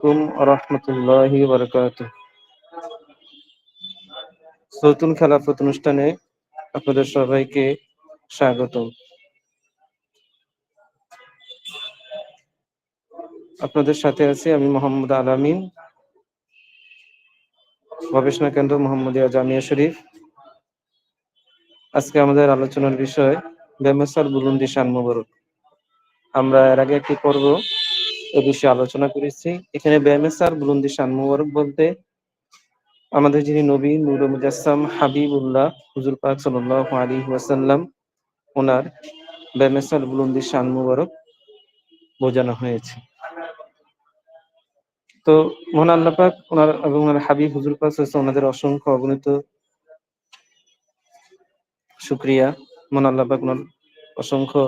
আলাইকুম রহমতুল্লাহি বারকাত নতুন খেলাফত অনুষ্ঠানে আপনাদের সবাইকে স্বাগতম। আপনাদের সাথে আছি আমি মোহাম্মদ আলামিন। গবেষণা কেন্দ্র মোহাম্মদিয়া জামিয়া শরীফ। আজকে আমাদের আলোচনার বিষয় বেমেসার বুলুন্দি শান আমরা এর আগে একটি পর্ব এ বিষয়ে আলোচনা করেছি। এখানে বেমেসার বুলুন্দি শান মুবারক বলতে, আমাদের যিনি নবী নুর মুজাসসাম হাবিবুল্লাহ হুজুর পাক সাল্লাল্লাহু আলাইহি ওয়াসাল্লাম, ওনার বেমেসার বুলুন্দি শান মুবারক বোঝানো হয়েছে। তো মহান আল্লাহ পাক ওনার এবং ওনার হাবিব হুজুর পাক ওনাদের অসংখ্য অগণিত শুক্রিয়া। মহান আল্লাহ পাক ওনার অসংখ্য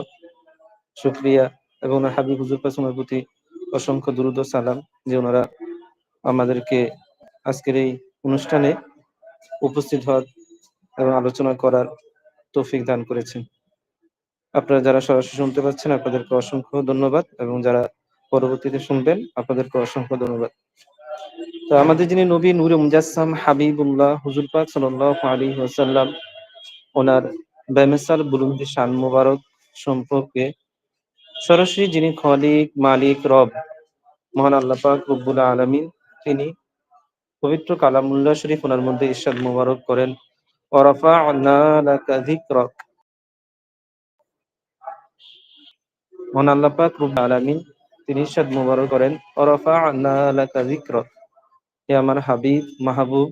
শুক্রিয়া এবং ওনার হাবিব হুজুর পাক ওনার প্রতি অসংখ্য দুরুদ সালাম যে ওনারা আমাদেরকে আজকের এই অনুষ্ঠানে উপস্থিত হওয়ার এবং আলোচনা করার তৌফিক দান করেছেন। আপনারা যারা সরাসরি শুনতে পাচ্ছেন, আপনাদেরকে অসংখ্য ধন্যবাদ এবং যারা পরবর্তীতে শুনবেন, আপনাদেরকে অসংখ্য ধন্যবাদ। তো আমাদের যিনি নবী নূরে মুজাসসাম হাবিবুল্লাহ হুজুর পাক আলাইহি ওয়াসাল্লাম, ওনার বেমেসাল বুলুন্দি শান মুবারক সম্পর্কে সরাসরি যিনি খলিক, মালিক, রব, মহান আল্লাহ পাক রব্বুল আলামিন, তিনি পবিত্র কালামুল্লাহ শরীফ ওনার মধ্যে ইরশাদ মুবারক করেন লাকা যিকরাক। মহান আল্লাহ পাক রব্বুল আলামিন, তিনি ইরশাদ মুবারক করেন, ওয়ারাফা'না লাকা যিকরাক। হে আমার হাবিব, মাহবুব,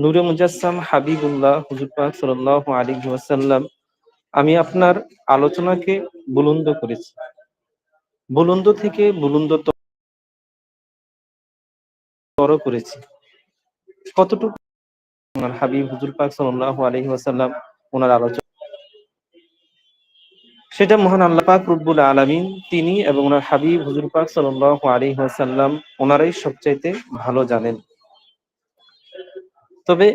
নূরে মুজাসসাম হাবিবুল্লাহ হুজুর পাক সাল্লাল্লাহু আলাইহি ওয়াসাল্লাম আমি আপনার আলোচনাকে বুলন্দ করেছি। বুলন্দ থেকে বুলন্দ তর করেছি। কতটুকু ওনার হাবিব হুজুর পাক সাল্লাল্লাহু আলাইহি ওয়াসাল্লাম ওনার আলোচনা সেটা মহান আল্লাহ পাক রব্বুল আলামিন তিনি এবং ওনার হাবিব হুজুর পাক সাল্লাল্লাহু আলাইহি ওয়াসাল্লাম ওনারাই সবচাইতে ভালো জানেন। তবে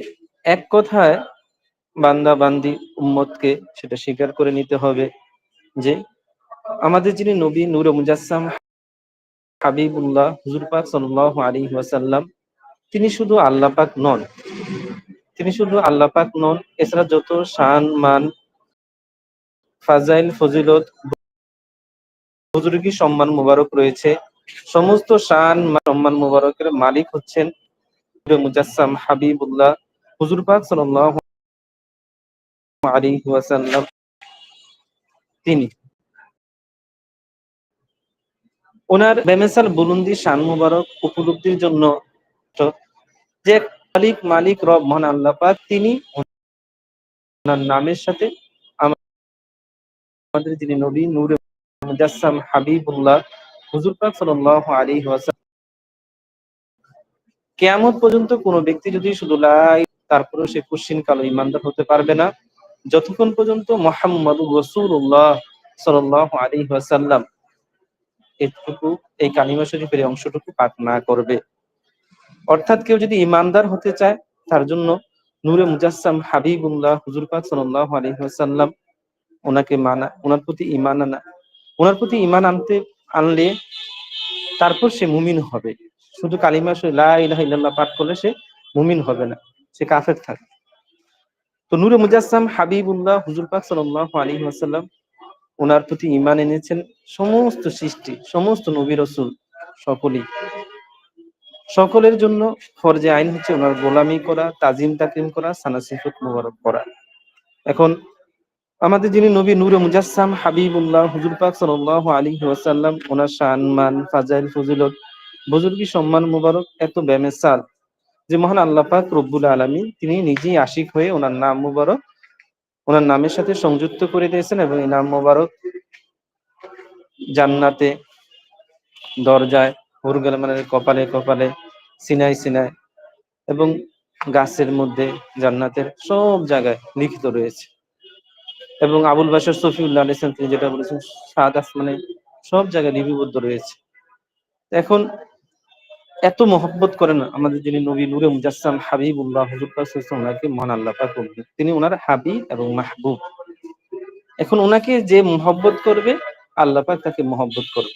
এক কথায় বান্দা বান্দি উম্মতকে সেটা স্বীকার করে নিতে হবে যে আমাদের যিনি নবী নূর মুজাসসাম হাবিবুল্লাহ, হুজুর পাক সাল্লাল্লাহু আলাইহি ওয়াসাল্লাম, তিনি শুধু আল্লাহ পাক নন। তিনি শুধু আল্লাহ পাক নন, এছাড়া যত শান, মান, ফাজাইল, ফজিলত বুজুর্গি সম্মান মুবারক রয়েছে। সমস্ত শান সম্মান মুবারকের মালিক হচ্ছেন মুজাসসাম হাবিবুল্লাহ, হুজুর পাক সাল্লাল্লাহু তিনি ওনার বেমেসাল বুলুন্দি শান মুবারক উপলব্ধির জন্য যে মালিক মালিক, রব, মহান আল্লাহ তিনি ওনার নামের সাথে আমাদের যিনি নবী, নূরে মুজাসসাম হাবিবুল্লাহ, হুজুর পাক সাল্লাল্লাহু আলাইহি ওয়াসাল্লাম, কিয়ামত পর্যন্ত কোনো ব্যক্তি যদি শুধু লাই তারপরেও সে কুশ্চিন কালো ইমানদার হতে পারবে না। যতক্ষণ পর্যন্ত মোহাম্মদুর রাসূলুল্লাহ সাল্লাল্লাহু আলাইহি ওয়াসাল্লাম এটুকু, এই কালিমা শরীফের অংশটুকু পাঠ না করবে। অর্থাৎ কেউ যদি ইমানদার হতে চায়, তার জন্য নূরে মুজাসসাম হাবিবুল্লাহ হুজুর পাক সাল্লাল্লাহু আলাইহি ওয়াসাল্লাম ওনাকে মানা, ওনার প্রতি ইমান আনা, ওনার প্রতি ইমান আনতে, আনলে তারপর সে মুমিন হবে। শুধু কালিমা লা ইলাহা ইল্লাল্লাহ পাঠ করলে সে মুমিন হবে না, সে কাফের থাকে তো নূরে মুজাসসাম হাবিবুল্লাহ হুজুর পাক সাল্লাল্লাহু আলাইহি ওয়াসাল্লাম ওনার প্রতি ইমান এনেছেন। সমস্ত সৃষ্টি, সমস্ত নবী রসুল সকলেই। সকলের জন্য ফরজে আইন হচ্ছে ওনার গোলামি করা, তাজিম তাকিম করা সানা সানাসিফত মুবারক করা এখন আমাদের যিনি নবী নূরে মুজাসসাম হাবিবুল্লাহ হুজুর পাক সাল্লাল্লাহু আলাইহি ওয়াসাল্লাম ওনার সম্মান, ফাজাইল, ফজিলত, বুজুর্গি সম্মান মুবারক এত বেমেসাল যে মহান আল্লাহ পাক রব্বুল আলামিন তিনি নিজেই আশিক হয়ে ওনার নাম মুবারক, ওনার নামের সাথে সংযুক্ত করে দিয়েছেন এবং এই নাম মোবারক জান্নাতে, দরজায় হুরগেলমানের কপালে কপালে সিনাই সিনায় এবং গাছের মধ্যে জান্নাতের সব জায়গায় লিখিত রয়েছে। এবং আবুল বাসার সফিউল্লাহ আলিসান তিনি যেটা বলেছেন, সাদ আসমানে সব জায়গায় লিপিবদ্ধ রয়েছে। এখন এত মহব্বত করেন আমাদের যিনি নবী নূরে মুজাসসাম, হাবিবুল্লাহ ওনাকে মহান আল্লাহ পাক তিনি ওনার হাবিব এবং মাহবুব। এখন ওনাকে যে মহব্বত করবে, আল্লাহ পাক তাকে মহব্বত করবে।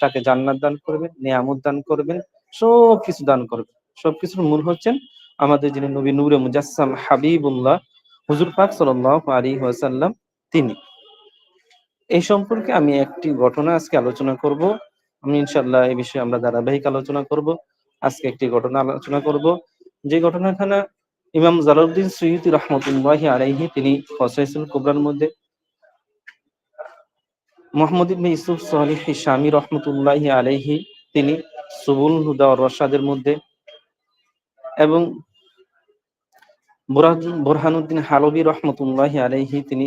তাকে জান্নাত দান করবেন নিয়ামত দান করবেন, সব কিছু দান করবে সবকিছুর মূল হচ্ছেন আমাদের যিনি নবী নূরে মুজাসসাম, হাবিবুল্লাহ, হুজুর পাক সাল্লাল্লাহু আলাইহি ওয়াসাল্লাম, তিনি। এই সম্পর্কে আমি একটি ঘটনা আজকে আলোচনা করব। আমি ইনশাল্লাহ এই বিষয়ে আমরা ধারাবাহিক আলোচনা করব। আজকে একটি ঘটনা আলোচনা করব। যে ঘটনাখানা ইমাম জালালউদ্দিন সৈয়দি রহমতুল্লাহি আলাইহি তিনি ফসাইসুল কুবরার মধ্যে Muhammad ibn Yusuf Salihi Shami রহমতুল্লাহি আলাইহি তিনি সুবুল হুদা ও রশাদের মধ্যে এবং বোরহানুদ্দিন হালবি রহমতুল্লাহি আলাইহি তিনি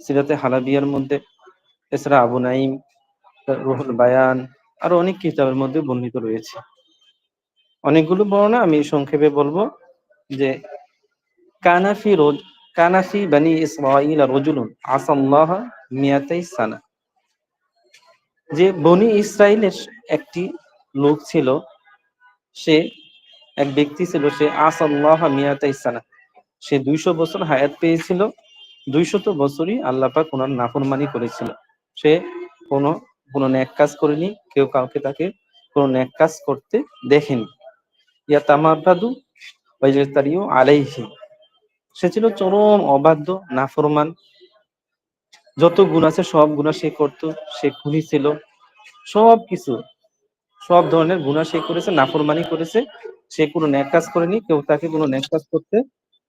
সিরাতে হালাবিয়ার মধ্যে, এছাড়া আবু নাইম রুহুল বায়ান আরও অনেক কিতাবের মধ্যে বর্ণিত রয়েছে। অনেকগুলো বর্ণনা আমি সংক্ষেপে বলব যে কানাফি রোজ কানাফি বানি ইসরাইল রজুলুন আসাল্লাহ মিয়াতাই সানা। যে বনি ইসরায়েলের একটি লোক ছিল, সে এক ব্যক্তি ছিল, সে আসাল্লাহ মিয়াতাই সানা। সে দুইশো বছর হায়াত পেয়েছিল, দুইশত বছরই আল্লাপাক ওনার নাফরমানি করেছিল। সে কোনো কোনো ন্যাক কাজ করেনি, কেউ কাউকে তাকে কোনো ন্যাক কাজ করতে দেখেনি। ইয়া তামাবাদু ওয়াইজাতারিও আলাইহি। সে ছিল চরম অবাধ্য, নাফরমান। যত গুণ আছে, সব গুণা সে করত, সে খুনি ছিল। সব কিছু, সব ধরনের গুণা সে করেছে, নাফরমানি করেছে। সে কোনো ন্যাক কাজ করেনি, কেউ তাকে কোনো ন্যাক কাজ করতে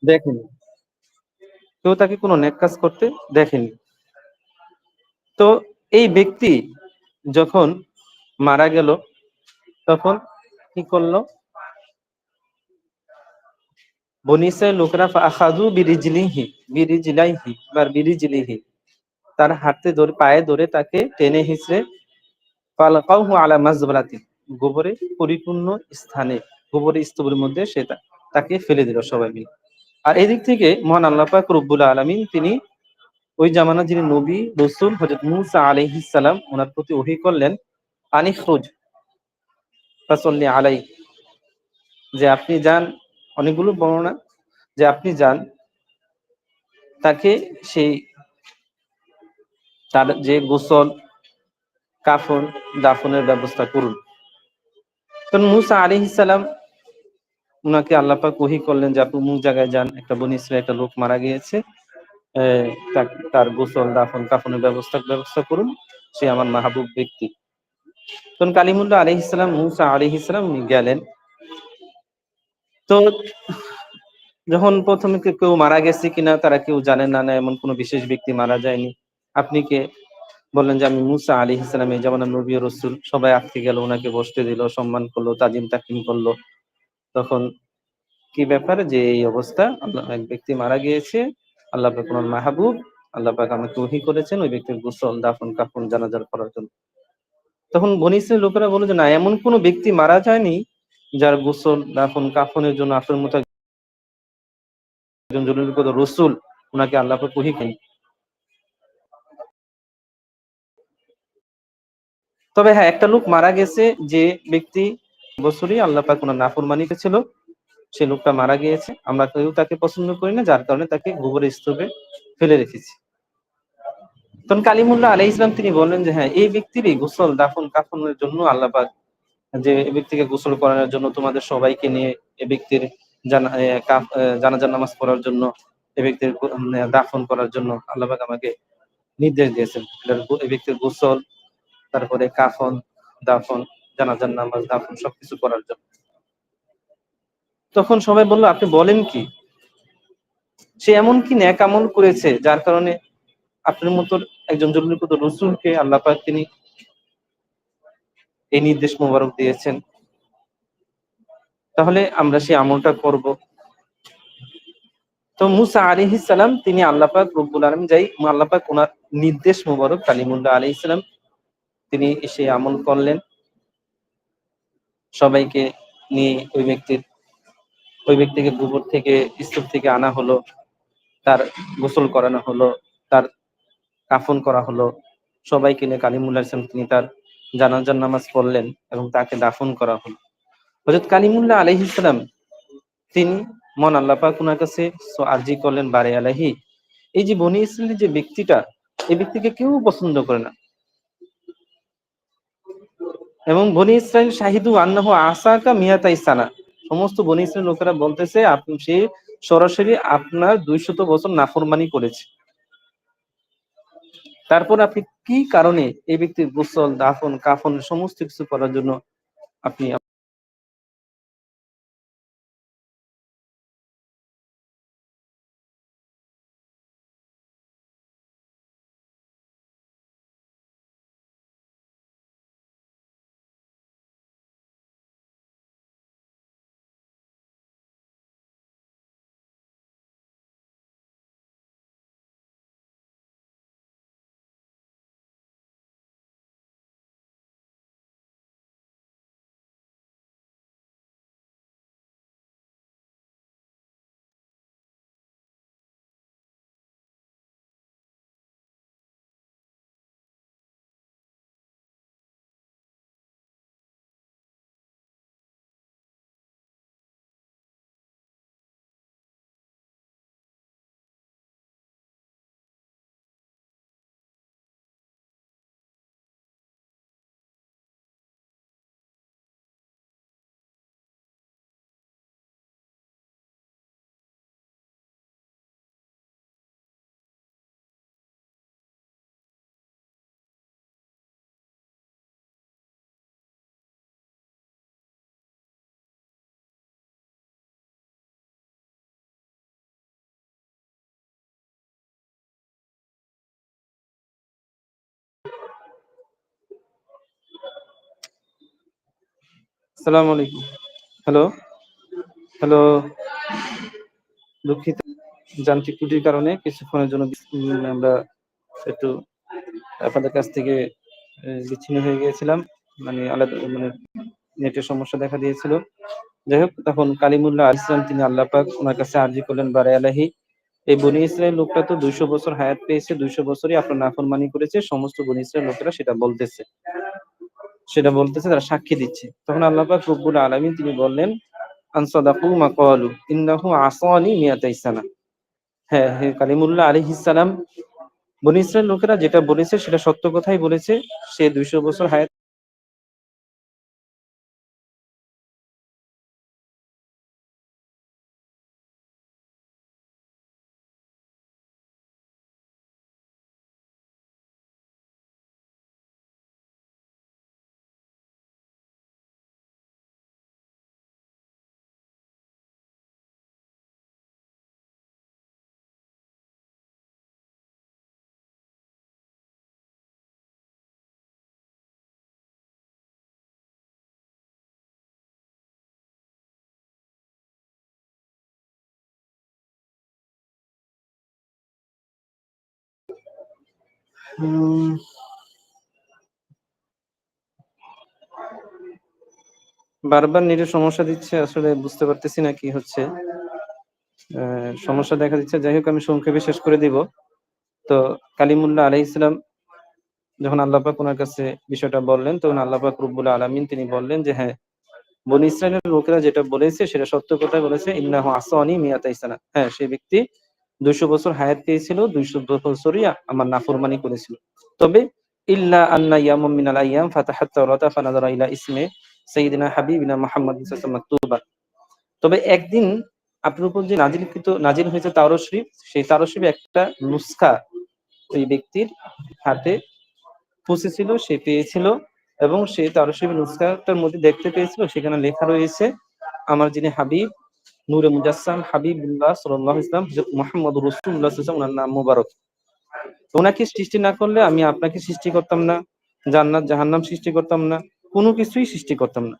দেখেনি। কেউ তাকে কোনো ন্যাক কাজ করতে দেখেনি। তো এই ব্যক্তি যখন মারা গেল, তখন কি করল? বনিসের লোকরা আখাজু বিরিজলিহি, বিরিজলাইহি বা বিরিজলিহি। তার হাতে ধরে, পায়ে ধরে তাকে টেনে হিসড়ে ফালাকাউহু আলা মাজবালাতি গোবরে পরিপূর্ণ স্থানে, গোবরের স্তূপের মধ্যে সে তাকে ফেলে দিল সবাই মিলে। আর এদিক থেকে মহান আল্লাহ পাক রব্বুল আলামিন তিনি ওই জামানা যিনি নবী রসুল হজরত মুসা আলাইহিস সালাম ওনার প্রতি ওহি করলেন আনিখরুজ ফাসল্লি আলাই যে আপনি যান, অনেকগুলো বর্ণনা, যে আপনি যান, তাকে সেই তার যে গোসল, কাফন, দাফনের ব্যবস্থা করুন। তখন মুসা আলী ইসালাম উনাকে আল্লাপা কহি করলেন যে আপনি মুখ জায়গায় যান, একটা বনি একটা লোক মারা গিয়েছে। তার গোসল, দাফন, কাফনের ব্যবস্থা ব্যবস্থা করুন। সে আমার মাহবুব ব্যক্তি। তখন কালিমুল্লাহ আলি ইসলাম মুসা আলি ইসলাম উনি গেলেন। তো যখন প্রথমে কেউ মারা গেছে কিনা তারা কেউ জানেন না না এমন কোনো বিশেষ ব্যক্তি মারা যায়নি। আপনি কে? বললেন যে আমি মুসা আলী ইসলাম এই যেমন নবী রসুল। সবাই আটকে গেল ওনাকে বসতে দিল, সম্মান করল, তাজিম তাকিম করল। তখন কি ব্যাপার? যে এই অবস্থা এক ব্যক্তি মারা গিয়েছে। আল্লাহ পাক ওনার মাহবুব, আল্লাহ পাক আমাকে ওহি করেছেন, ওই ব্যক্তির গোসল, দাফন, কাফন, জানাজার করার জন্য। তখন বনিসের লোকেরা বলে যে, না, এমন কোনো ব্যক্তি মারা যায়নি যার গোসল, দাফন, কাফনের জন্য আপনার মতো একজন জরুরি রসুল ওনাকে আল্লাহ পাক ওহি করেন তবে হ্যাঁ একটা লোক মারা গেছে যে ব্যক্তি বছরই আল্লাহ পাক ওনার নাফরমানিতে ছিল। সে লোকটা মারা গিয়েছে। আমরা কেউ তাকে পছন্দ করি না, যার কারণে তাকে গোবরের স্তূপে ফেলে রেখেছি। তখন কালিমুল্লাহ আলাই ইসলাম তিনি বললেন যে হ্যাঁ এই ব্যক্তিরই গোসল, দাফন, কাফনের জন্য আল্লাহ যে এই ব্যক্তিকে গোসল করানোর জন্য তোমাদের সবাইকে নিয়ে এ ব্যক্তির জানাজার নামাজ পড়ার জন্য, এ ব্যক্তির দাফন করার জন্য আল্লাহ আমাকে নির্দেশ দিয়েছেন। এই ব্যক্তির গোসল, তারপরে কাফন, দাফন, জানাজার নামাজ, দাফন সবকিছু করার জন্য। তখন সবাই বলল, আপনি বলেন কি? সে এমন কি ন্যাক আমল করেছে যার কারণে আপনার মতো একজন জরুরি রসুলকে আল্লাহ তিনি এই নির্দেশ মোবারক দিয়েছেন। তাহলে আমরা সেই আমলটা করব। তো মুসা আলী সালাম তিনি আল্লাপাক রব্বুল আলম যাই আল্লাপাক ওনার নির্দেশ মোবারক কালিমুল্লাহ আলী ইসলাম তিনি এসে আমল করলেন। সবাইকে নিয়ে ওই ব্যক্তির ওই ব্যক্তিকে গোবর থেকে, স্তূপ থেকে আনা হলো, তার গোসল করানো হলো, তার কাফন করা হলো। সবাইকে নিয়ে কালিমুল্লাহ ইসলাম তিনি তার জানাজার নামাজ পড়লেন এবং তাকে দাফন করা হলো। হজরত কালিমুল্লাহ আলহিসাম তিনি মন আল্লাপাক ওনার কাছে আর্জি করলেন, বারে আলাহি এই যে বনি ইসলামের যে ব্যক্তিটা, এই ব্যক্তিকে কেউ পছন্দ করে না। এবং বনি ইসরাইল শাহিদু আন্নাহু আসাকা মিয়াতাই সানা সমস্ত বনি ইসরাইল লোকেরা বলতেছে, আপনি সে সরাসরি আপনার দুইশত বছর নাফরমানি করেছে। তারপর আপনি কি কারণে এই ব্যক্তির গোসল, দাফন, কাফন, সমস্ত কিছু করার জন্য আপনি আসসালামু আলাইকুম। হ্যালো হ্যালো দুঃখিত। যান্ত্রিক ত্রুটির কারণে কিছুক্ষণের জন্য আমরা একটু আপনাদের কাছ থেকে বিচ্ছিন্ন হয়ে গিয়েছিলাম। মানে আলাদা মানে নেটের সমস্যা দেখা দিয়েছিল। যাই হোক, তখন কালিমুল্লাহ ইসলাম তিনি আল্লাহ পাক ওনার কাছে আর্জি করলেন, বারে আলাহি। এই বনি ইসরায়েল লোকটা তো দুইশো বছর হায়াত পেয়েছে, দুইশো বছরই আপনার নাফরমানি করেছে, সমস্ত বনি ইসরায়েল লোকেরা সেটা বলতেছে। সেটা বলতেছে, তারা সাক্ষী দিচ্ছে। তখন আল্লাহ পাক রব্বুল আলামিন তিনি বললেন আনসাদাকু মাকালু ইন্নাহু আসানি মিয়াতাই সানা। হ্যাঁ হ্যাঁ কালিমুল্লাহ আলাইহিস সালাম। বনি লোকেরা যেটা বলেছে সেটা সত্য কথাই বলেছে। সে দুইশো বছর হায়াত বারবার নেটের সমস্যা দিচ্ছে, আসলে বুঝতে পারতেছি না কি হচ্ছে। সমস্যা দেখা দিচ্ছে। যাই হোক, আমি সংক্ষেপে শেষ করে দিব। তো কালিমুল্লাহ আলাইহিস ইসলাম যখন আল্লাহ পাক ওনার কাছে বিষয়টা বললেন, তখন আল্লাহ পাক রব্বুল আলামিন তিনি বললেন যে হ্যাঁ বনি ইসরায়েলের লোকেরা যেটা বলেছে, সেটা সত্য কথা বলেছে। ইন্নাহু আসানি মিয়াতাই সানা হ্যাঁ সেই ব্যক্তি দুইশো বছর হায়াত পেয়েছিল, দুইশো বছরই আমার নাফরমানি করেছিল। তবে ইল্লা আন্না ইয়ামুম মিনাল আইয়াম ফাতাহাত তাওরাতা ফানাযারা ইলা ইসমে সাইয়্যিদিনা হাবিবিনা মুহাম্মদ মাকতুবা। তবে একদিন আপনার উপর যে নাজিলকৃত, নাজিল হয়েছে তাওরাত শরীফ সেই তাওরাত শরীফে একটা নুসখা ওই ব্যক্তির হাতে পৌঁছেছিল, সে পেয়েছিল এবং সে তাওরাত শরীফের নুসখাটার মধ্যে দেখতে পেয়েছিল, সেখানে লেখা রয়েছে, আমার যিনি হাবিব নূরে মুজাসসাম হাবিবুল্লাহ সাল্লাল্লাহু ইসলাম মুহাম্মদ সাল্লাল্লাহু ওনার নাম মুবারক। ওনাকে সৃষ্টি না করলে আমি আপনাকে সৃষ্টি করতাম না, জান্নাত, জাহান্নাম সৃষ্টি করতাম না, কোনো কিছুই সৃষ্টি করতাম না।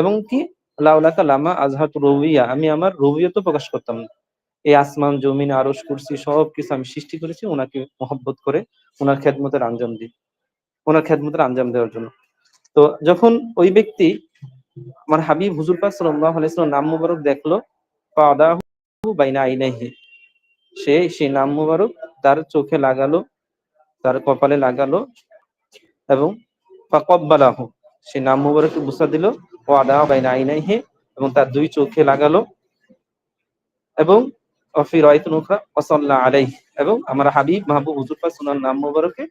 এবং কি? লাউলাকা লামা আজহাত রবিয়া, আমি আমার রবিয়ত প্রকাশ করতাম না। এই আসমান, জমিন, আরশ, কুরসি সব কিছু আমি সৃষ্টি করেছি ওনাকে মহব্বত করে, ওনার খেদমতের আঞ্জাম দিই। ওনার খেদমতের আঞ্জাম দেওয়ার জন্য। তো যখন ওই ব্যক্তি আমার হাবিব হুজুর পাক সাল্লাল্লাহু আলাইহি ওয়াসাল্লাম নাম মুবারক দেখল। ফাদাহু বাইনা আইনাইহি। সে সেই নাম মুবারক তার চোখে লাগালো, তার কপালে লাগালো এবং ফাকাব্বালাহু, সে নাম মুবারক বুসা দিল ওয়াদা বাইনা আইনাইহি এবং তার দুই চোখে লাগালো এবং অফি রায়তুন উখরা ওয়াসাল্লা আলাইহি এবং আমার হাবিব মাহবুব হুজুর পাক সুনার নাম মুবারকে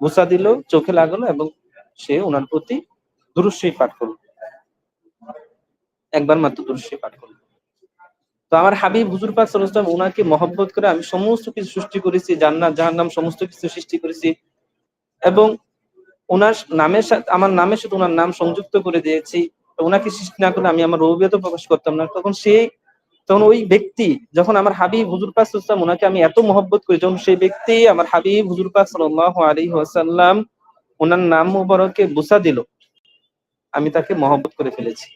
বুসা দিল, চোখে লাগালো এবং সে ওনার প্রতি দুরুশ্বই পাঠ করবে একবার মাত্র দুরুশ্বই পাঠ করবে তো আমার হাবিব, হুজুর পাক সাল্লাল্লাহু ওনাকে মহব্বত করে আমি সমস্ত কিছু সৃষ্টি করেছি, জান্নাত, জাহান্নাম, সমস্ত কিছু সৃষ্টি করেছি এবং ওনার নামের সাথে, আমার নামের সাথে ওনার নাম সংযুক্ত করে দিয়েছি। ওনাকে সৃষ্টি না করলে আমি আমার রবিয়ত প্রকাশ করতাম না। তখন সে তখন ওই ব্যক্তি, যখন আমার হাবিব, হুজুর পাক সাল্লাম ওনাকে আমি এত মহব্বত করি, যখন সেই ব্যক্তি আমার হাবিব, হুজুর পাক সাল্লাল্লাহু আলাইহি ওয়াসাল্লাম ওনার নাম মুবারকে বুসা দিল আমি তাকে মহব্বত করে ফেলেছি।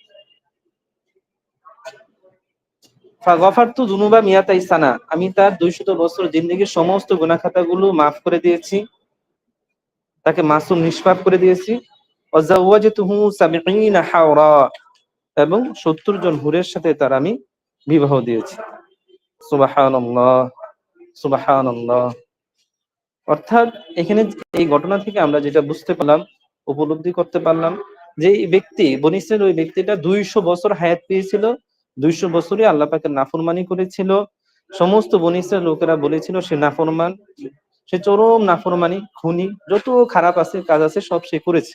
ফাগফারতু যুনুবা মিয়াতাই সানা আমি তার দুইশত বছর জিন্দগির সমস্ত গুনাহ খাতাগুলো মাফ করে দিয়েছি। তাকে মাসুম নিষ্পাপ করে দিয়েছি। এবং সত্তর জন হুরের সাথে তার আমি বিবাহ দিয়েছি। অর্থাৎ এখানে এই ঘটনা থেকে আমরা যেটা বুঝতে পারলাম, উপলব্ধি করতে পারলাম যে ব্যক্তি বনিসের ওই ব্যক্তিটা দুইশো বছর হায়াত পেয়েছিল, দুইশো বছরই আল্লাহ পাকে নাফরমানি করেছিল। সমস্ত বনিসের লোকেরা বলেছিল, সে নাফরমান, সে চরম নাফরমানি, খুনি, যত খারাপ আছে, কাজ আছে, সব সে করেছে।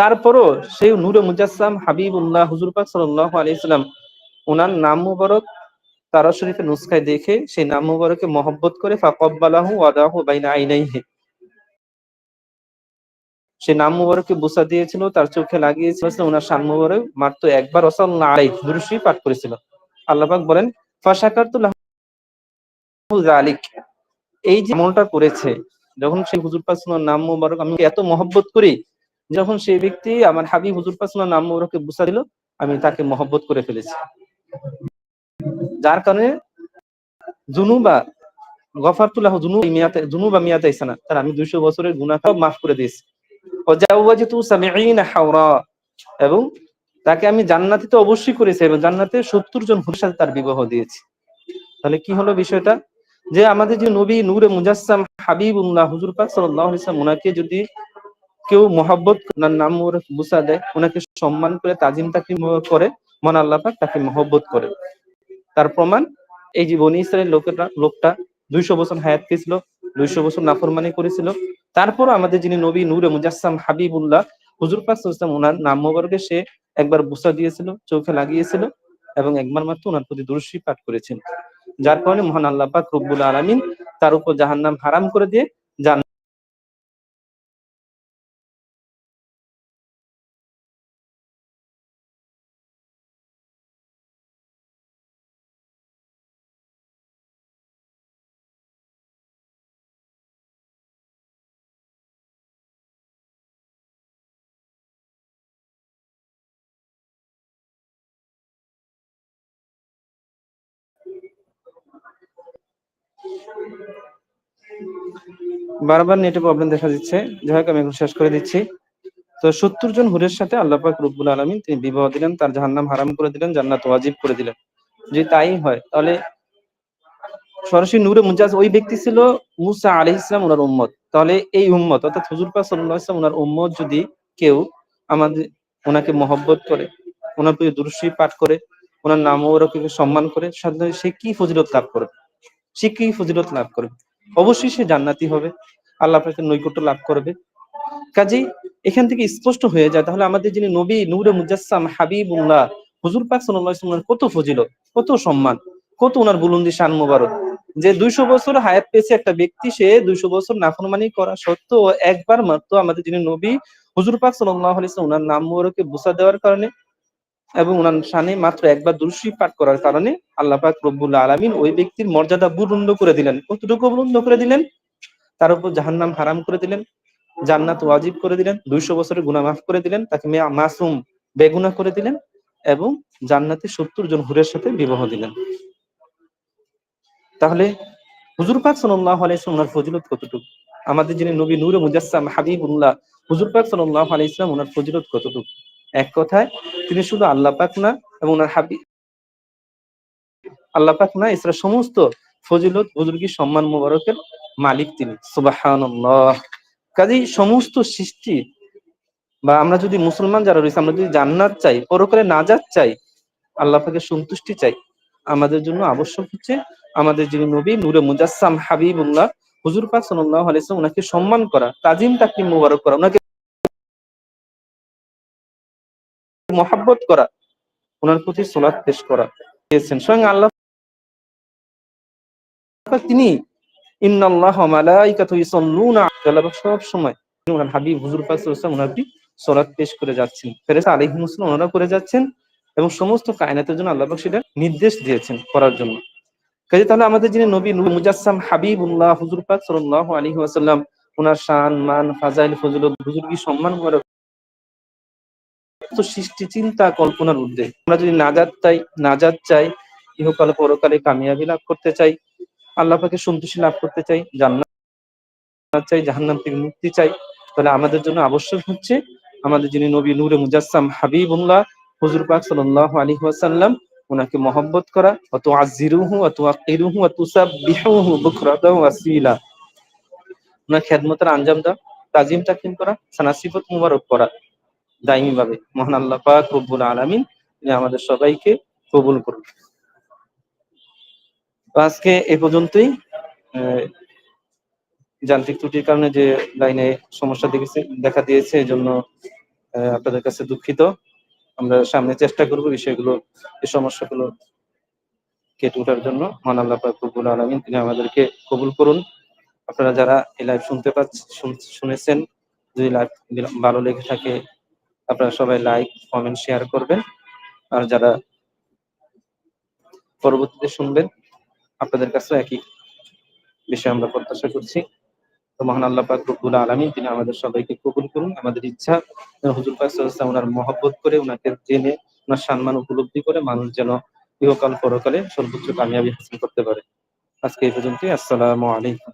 তারপরও সেই নূরে মুজাসসাম হাবিবুল্লাহ, হুজুর পাক সাল্লাল্লাহু আলাইহি সাল্লাম ওনার নাম মুবারক তারা শরীফের নুসখায় দেখে, সেই নাম মুবারকে মহব্বত করে, ফাকব্বালাহু ওয়াদাহু বাইনা আইনাইহি। সে নাম মুবারকে বুসা দিয়েছিল, তার চোখে লাগিয়েছিল, ওনার শান মুবারক মাত্র একবার ওসাল্লাহ আলাইহি দুরুশি পাঠ করেছিল। আল্লাহ পাক বলেন ফাশাকারতু লাহু এই যে আমলটা করেছে, যখন সেই হুজুর পাক নাম মুবারক আমি এত মহব্বত করি, যখন সেই ব্যক্তি আমার হাবি হুজুর পাক নাম মুবারকে বুসা দিল, আমি তাকে মহব্বত করে ফেলেছি। যার কারণে জুনুবা, গফারতুল্লাহ জুনু মিয়াতে, জুনুবা মিয়াতে ইসানা তার আমি 200 বছরের গুনাহ মাফ করে দিয়েছি। এবং তাকে আমি জান্নাতে তো অবশ্যই করেছি এবং জান্নাতে 70 জন হুরের সাথে তার বিবাহ দিয়েছি। তাহলে কি হলো বিষয়টা? যে আমাদের যে নবী নূরে মুজাসসাম হাবিবুল্লাহ হুজুর পাক সাল্লাল্লাহু ওনাকে যদি কেউ মহব্বত ওনার নাম ওর বুসা দেয়, ওনাকে সম্মান করে, তাজিম তাকিম করে মন আল্লাহ পাক তাকে মহব্বত করে। তার প্রমাণ, এই যে বনি ইসরায়েল লোকেরা, লোকটা দুইশো বছর হায়াত পেয়েছিল দুইশো বছর নাফরমানি করেছিল তারপর আমাদের যিনি নবী নূরে মুজাসসাম হাবিবুল্লাহ, হুজুর পাক ওনার নাম মোবারকে সে একবার বুসা দিয়েছিল, চোখে লাগিয়েছিল এবং একবার মাত্র ওনার প্রতি দর্শী পাঠ করেছেন। যার কারণে মহান আল্লাহ পাক রব্বুল আলমিন তার উপর জাহান্নাম হারাম করে দিয়ে বারবার নেটে প্রবলেম দেখা দিচ্ছে। যাই হোক, আমি এখন শেষ করে দিচ্ছি। তো সত্তর জন হুরের সাথে আল্লাহ পাক রব্বুল আলমিন তিনি বিবাহ দিলেন, তার জাহান্নাম হারাম করে দিলেন, জান্নাত ওয়াজিব করে দিলেন। যদি তাই হয়, তাহলে সরাসরি নূরে মুজাজ ওই ব্যক্তি ছিল মুসা আলি ইসলাম ওনার উম্মত। তাহলে এই উম্মত, অর্থাৎ হুজুর পাক সাল্লাহ ইসলাম ওনার উম্মত যদি কেউ আমাদের, ওনাকে মহব্বত করে, ওনার প্রতি দুরুশি পাঠ করে, ওনার নাম ওরকে সম্মান করে সে কি ফজিলত লাভ করবে? কি ফজিলত লাভ করবে অবশ্যই সে জান্নাতি হবে। আল্লাহ আপনাকে নৈকট্য লাভ করবে। কাজেই এখান থেকে স্পষ্ট হয়ে যায়, তাহলে আমাদের যিনি নবী নূরে মুজাসসাম হাবিবুল্লাহ, হুজুর পাক সাল্লাল্লাহু কত ফজিলত, কত সম্মান, কত ওনার বুলন্দি শান মোবারক। যে দুইশো বছর হায়াত পেয়েছে একটা ব্যক্তি, সে দুইশো বছর নাফরমানি করা সত্ত্বেও একবার মাত্র আমাদের যিনি নবী হুজুর পাক আলাইহি ওনার নাম মোবারকে বুসা দেওয়ার কারণে এবং ওনার শানে মাত্র একবার দুরুশি পাঠ করার কারণে আল্লাহ পাক রব্বুল আলামিন ওই ব্যক্তির মর্যাদা বুলন্দ করে দিলেন। কতটুকু বুলন্দ করে দিলেন? তার উপর জাহান্নাম হারাম করে দিলেন, জান্নাত ওয়াজিব করে দিলেন, দুইশো বছরের গুনাহ মাফ করে দিলেন, তাকে মাসুম বেগুনা করে দিলেন এবং জান্নাতে সত্তর জন হুরের সাথে বিবাহ দিলেন। তাহলে হুজুর পাক সাল্লাল্লাহু আলাইহি ওনার ফজিলত কতটুকু? আমাদের যিনি নবী নূরে মুজাসসাম হাবিবুল্লাহ, হুজুর পাক সাল্লাল্লাহু আলাইহি ইসলাম ওনার ফজিলত কতটুকু? এক কথায়, তিনি শুধু আল্লাহ পাক না এবং ওনার হাবি আল্লাহ পাক না, এছাড়া সমস্ত ফজিলত, বুজুর্গি, সম্মান মুবারকের মালিক তিনি। সুবাহান্লাহ কাজেই সমস্ত সৃষ্টি বা আমরা যদি মুসলমান যারা রয়েছে, আমরা যদি জান্নাত চাই, পরকালে নাজাত চাই, আল্লাহ পাকের সন্তুষ্টি চাই, আমাদের জন্য আবশ্যক হচ্ছে আমাদের যিনি নবী, নূরে মুজাসসাম হাবিবুল্লাহ, হুজুর পাক সাল্লাল্লাহু আলাইহি ওনাকে সম্মান করা, তাজিম তাকরিম মুবারক করা। ওনাকে মহাব্বত করা, ওনার প্রতি সোলাদ পেশ করা। দিয়েছেন। স্বয়ং আল্লাহ তিনি আলা ওনার করে যাচ্ছেন। করে এবং সমস্ত কায়নাতের জন্য আল্লাহ সেটা নির্দেশ দিয়েছেন করার জন্য। কাজে তাহলে আমাদের যিনি নবী মুজাসসাম হাবিবুল্লাহ হুজুর পাক আলাইহি ওয়াসাল্লাম, ওনার শান, মান, ফাজাইল, ফজিলত, বুজুর্গি সম্মান মোবারক সৃষ্টি, চিন্তা, কল্পনার ঊর্ধ্বে। আমরা যদি নাজাত চাই নাজাত চাই, ইহকাল পরকালে কামিয়াবি লাভ করতে চাই, আল্লাহ পাকে সন্তুষ্টি লাভ করতে চাই, জান্নাত চাই, জাহান্নাম থেকে মুক্তি চাই, তাহলে আমাদের জন্য আবশ্যক হচ্ছে আমাদের যিনি নবী নূরে মুজাসসাম হাবিবুল্লাহ, হুজুর পাক সাল্লাল্লাহু আলাইহি ওয়াসাল্লাম, ওনাকে মহব্বত করা অত আজিরুহু অত আকিরুহু অত সাব্বিহুহু বুকরাতাও ওয়াসিলা। ওনার খেদমতের আঞ্জাম দেওয়া তাজিম তাকিম করা সানাসিফত মুবারক করা। দাইমি ভাবে মহান আল্লাহ পাক রব্বুল আলামিন আমাদের সবাইকে কবুল করুন। আজকে এ পর্যন্তই। যান্ত্রিক ত্রুটির কারণে যে লাইনে সমস্যা দেখেছে, দেখা দিয়েছে এই জন্য আপনাদের কাছে দুঃখিত। আমরা সামনে চেষ্টা করব বিষয়গুলো, এই সমস্যাগুলো কেটে ওঠার জন্য। মহান আল্লাহ রব্বুল আলামিন তিনি আমাদেরকে কবুল করুন। আপনারা যারা এই লাইভ শুনতে পাচ্ছেন শুনেছেন, যদি লাইভ ভালো লেগে থাকে আপনারা সবাই লাইক কমেন্ট শেয়ার করবেন। আর যারা পরবর্তীতে শুনবেন, আপনাদের কাছেও একই বিষয় আমরা প্রত্যাশা করছি। তো মহান আল্লাহ পাক রব্বুল আলামিন, তিনি আমাদের সবাইকে কবুল করুন। আমাদের ইচ্ছা হুজুর পাক ওয়াসাল্লাম ওনার মহব্বত করে ওনাকে জেনে, ওনার সম্মান উপলব্ধি করে মানুষ যেন ইহকাল পরকালে সর্বোচ্চ কামিয়াবি হাসিল করতে পারে। আজকে এই পর্যন্তই, আসসালামু আলাইকুম।